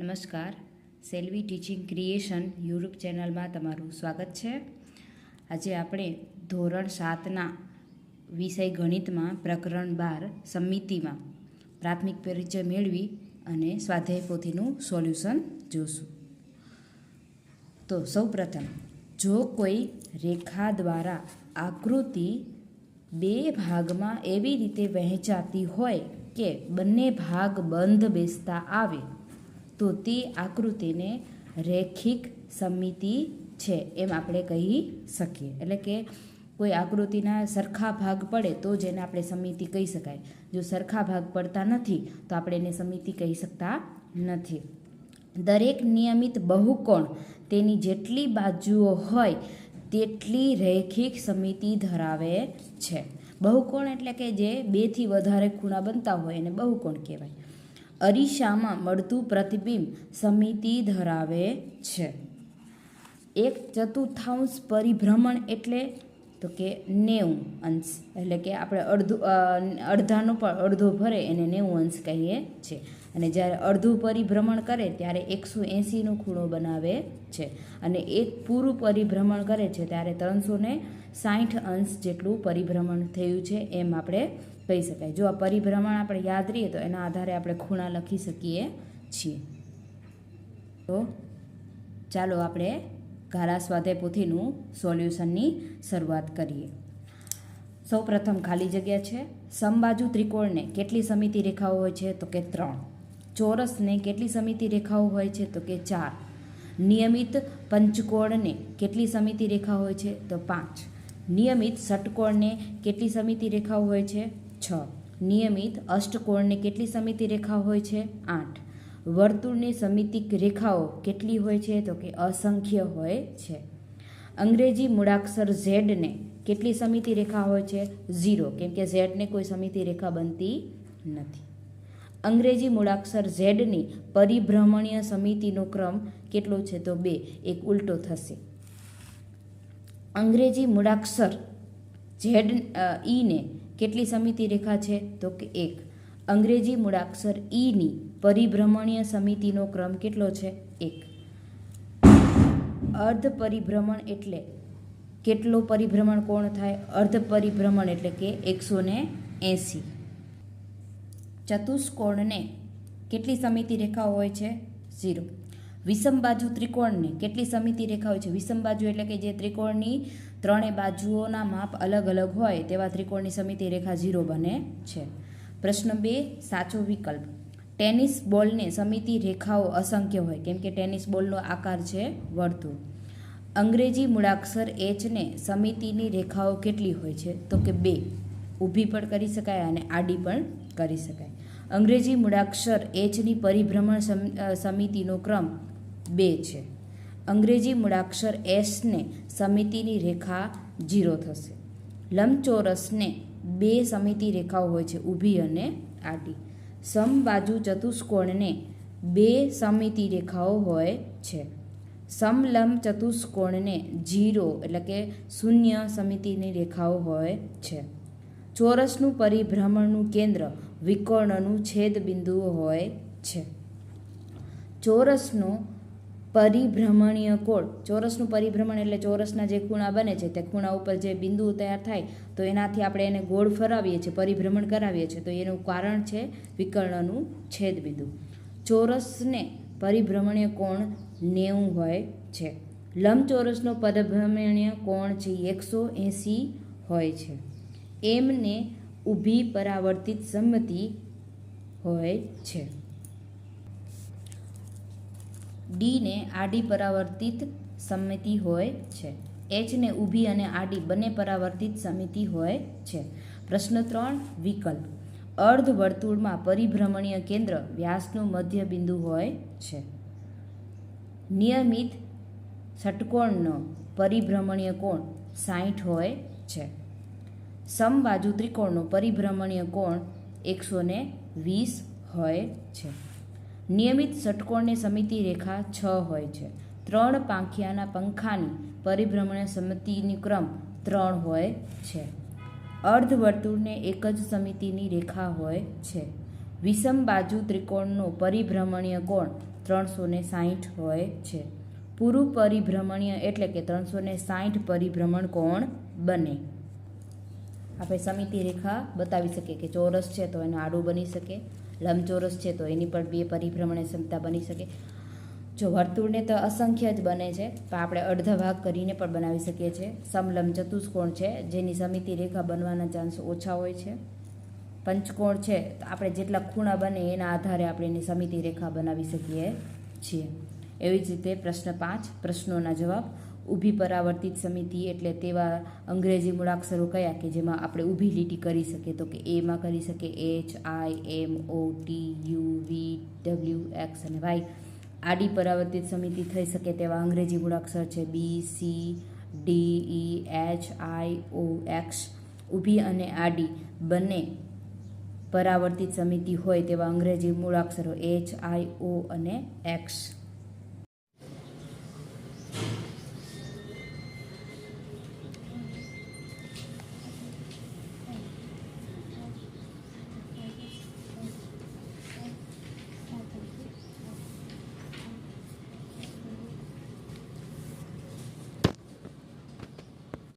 નમસ્કાર. Selvi teaching creation YouTube ચેનલમાં તમારું સ્વાગત છે. આજે આપણે ધોરણ સાતના વિષય ગણિતમાં પ્રકરણ બાર સમિતિમાં પ્રાથમિક પરિચય મેળવી અને સ્વાધ્યાય પોથીનું સોલ્યુશન જોશું. તો સૌપ્રથમ, જો કોઈ રેખા દ્વારા આકૃતિ બે ભાગમાં એવી રીતે વહેંચાતી હોય કે બંને ભાગ બંધ બેસતા આવે તો તે આકૃતિને રેખિક સમિતિ છે એમ આપણે કહી શકીએ. એટલે કે કોઈ આકૃતિના સરખા ભાગ પડે તો જ એને આપણે સમિતિ કહી શકાય. જો સરખા ભાગ પડતા નથી, તો આપણે એને સમિતિ કહી શકતા નથી. દરેક નિયમિત બહુકોણ તેની જેટલી બાજુઓ હોય, તેટલી રૈખિક સમિતિ ધરાવે છે. બહુકોણ એટલે કે જે બેથી વધારે ખૂણા બનતા હોય એને બહુકોણ કહેવાય. અરીસામાં મળતું પ્રતિબિંબ સમિતિ ધરાવે છે. એક ચતુર્થાંશ પરિભ્રમણ એટલે તો કે નેવું અંશ. એટલે કે આપણે અડધું અડધાનું પણ અડધો ભરે એને નેવું અંશ કહીએ છીએ અને જ્યારે અડધું પરિભ્રમણ કરે ત્યારે એકસો એંસીનો ખૂણો બનાવે છે. અને એક પૂરું પરિભ્રમણ કરે છે ત્યારે ત્રણસો ને સાઠ અંશ જેટલું પરિભ્રમણ થયું છે એમ આપણે કહી શકાય. જો આ પરિભ્રમણ આપણે યાદ રહીએ તો એના આધારે આપણે ખૂણા લખી શકીએ છીએ. તો ચાલો આપણે ઘારા સ્વાધ્યાય પોથીનું સોલ્યુશનની શરૂઆત કરીએ. સૌ પ્રથમ ખાલી જગ્યા છે. સમબાજુ ત્રિકોણને કેટલી સમિતિ રેખાઓ હોય છે? તો કે ત્રણ. ચોરસને કેટલી સમિતિ રેખાઓ હોય છે? તો કે ચાર. નિયમિત પંચકોણને કેટલી સમિતિ રેખા હોય છે? તો પાંચ. નિયમિત ષટકોણને કેટલી સમિતિ રેખાઓ હોય છે? છ. નિયમિત અષ્ટકોણને કેટલી સમિતિ રેખાઓ હોય છે? આઠ. વર્તુળની સમિતિક રેખાઓ કેટલી હોય છે? તો કે અસંખ્ય હોય છે. અંગ્રેજી મૂળાક્ષર ઝેડને કેટલી સમિતિ રેખા હોય છે? ઝીરો. કેમ કે ઝેડને કોઈ સમિતિ રેખા બનતી નથી. અંગ્રેજી મૂળાક્ષર ઝેડની પરિભ્રમણીય સમિતિનો ક્રમ કેટલો છે? તો બે. એક ઉલટો થશે. અંગ્રેજી મૂળાક્ષર ઝેડ ઈને કેટલી સમિતિ રેખા છે? તો કે એક. અંગ્રેજી મૂળાક્ષર ઈની પરિભ્રમણીય સમિતિનો ક્રમ કેટલો છે? એક. અર્ધ પરિભ્રમણ એટલે કેટલો પરિભ્રમણ કોણ થાય? અર્ધ પરિભ્રમણ એટલે કે એકસો ને એંસી. ચતુષ્કોણને કેટલી સમિતિ રેખાઓ હોય છે? ઝીરો. વિષમ બાજુ ત્રિકોણને કેટલી સમિતિ રેખા હોય છે? વિષમ બાજુ એટલે કે જે ત્રિકોણની ત્રણેય બાજુઓના માપ અલગ અલગ હોય તેવા ત્રિકોણની સમિતિ રેખા ઝીરો બને છે. પ્રશ્ન બે, સાચો વિકલ્પ. ટેનિસ બોલને સમિતિ રેખાઓ અસંખ્ય હોય, કેમ કે ટેનિસ બોલનો આકાર છે વર્તુળ. અંગ્રેજી મૂળાક્ષર એચને સમિતિની રેખાઓ કેટલી હોય છે? તો કે બે. ઊભી પણ કરી શકાય અને આડી પણ કરી શકાય. અંગ્રેજી મૂળાક્ષર એચની પરિભ્રમણ સમિતિનો ક્રમ બે છે. અંગ્રેજી મૂળાક્ષર એસને સમિતિની રેખા જીરો થશે. લંબચોરસને બે સમિતિ રેખાઓ હોય છે, ઊભી અને આડી. સમબાજુ ચતુષ્કોણને બે સમિતિ રેખાઓ હોય છે. સમલંબ ચતુષ્કોણને જીરો એટલે કે શૂન્ય સમિતિની રેખાઓ હોય છે. ચોરસનું પરિભ્રમણનું કેન્દ્ર વિકર્ણનું છેદ બિંદુઓ હોય છે. ચોરસનો પરિભ્રમણીય કોણ ચોરસનું પરિભ્રમણ એટલે ચોરસના જે ખૂણા બને છે, તે ખૂણા ઉપર જે બિંદુ તૈયાર થાય, તો એનાથી આપણે એને ગોળ ફરાવીએ છીએ, પરિભ્રમણ કરાવીએ છીએ, તો એનું કારણ છે વિકર્ણનું છેદબિંદુ. ચોરસને પરિભ્રમણીય કોણ નેવું હોય છે. લંબચોરસનો પરિભ્રમણીય કોણ છે એકસો એંસી હોય છે. એમને ઊભી પરાવર્તિત સંમતિ હોય છે. ડીને આડી પરાવર્તિત સમિતિ હોય છે. એચને ઊભી અને આડી બંને પરાવર્તિત સમિતિ હોય છે. પ્રશ્ન ત્રણ, વિકલ્પ. અર્ધ વર્તુળમાં પરિભ્રમણીય કેન્દ્ર વ્યાસનું મધ્ય બિંદુ હોય છે. નિયમિત ષટકોણનો પરિભ્રમણીય કોણ સાઠ હોય છે. સમબાજુ ત્રિકોણનો પરિભ્રમણીય કોણ એકસો વીસ હોય છે. નિયમિત ષટકોણની સમિતિ રેખા છ હોય છે. ત્રણ પાંખિયાના પંખાની પરિભ્રમણ સમિતિની ક્રમ ત્રણ હોય છે. અર્ધવર્તુળને એક જ સમિતિની રેખા હોય છે. વિષમ બાજુ ત્રિકોણનો પરિભ્રમણીય કોણ ત્રણસો ને સાહીઠ હોય છે. પૂરું પરિભ્રમણીય એટલે કે ત્રણસો ને સાહીઠ પરિભ્રમણ કોણ બને. આપણે સમિતિ રેખા બતાવી શકીએ કે ચોરસ છે તો એનું આડું બની શકે, લંબચોરસ છે તો એની પણ બે પરિભ્રમણ ક્ષમતા બની શકે. જો વર્તુળને તો અસંખ્ય જ બને છે પણ આપણે અડધા ભાગ કરીને પણ બનાવી શકીએ છીએ. સમલંબ ચતુષ્કોણ છે, જેની સમિતિ રેખા બનવાના ચાન્સ ઓછા હોય છે. પંચકોણ છે, તો આપણે જેટલા ખૂણા બને એના આધારે આપણે એની સમિતિ રેખા બનાવી શકીએ છીએ. એવી જ રીતે પ્રશ્ન પાંચ, પ્રશ્નોના જવાબ. ઊભી પરાવર્તિત સમિતિ એટલે તેવા અંગ્રેજી મૂળાક્ષરો કયા કે જેમાં આપણે ઊભી લીટી કરી શકીએ? તો કે એમાં કરી શકીએ H I M O T U V W X અને વાય આડી પરાવર્તિત સમિતિ થઈ શકે તેવા અંગ્રેજી મૂળાક્ષર છે B C D E H I O X ઊભી અને આડી બંને પરાવર્તિત સમિતિ હોય તેવા અંગ્રેજી મૂળાક્ષરો એચ આઈ ઓ અને એક્સ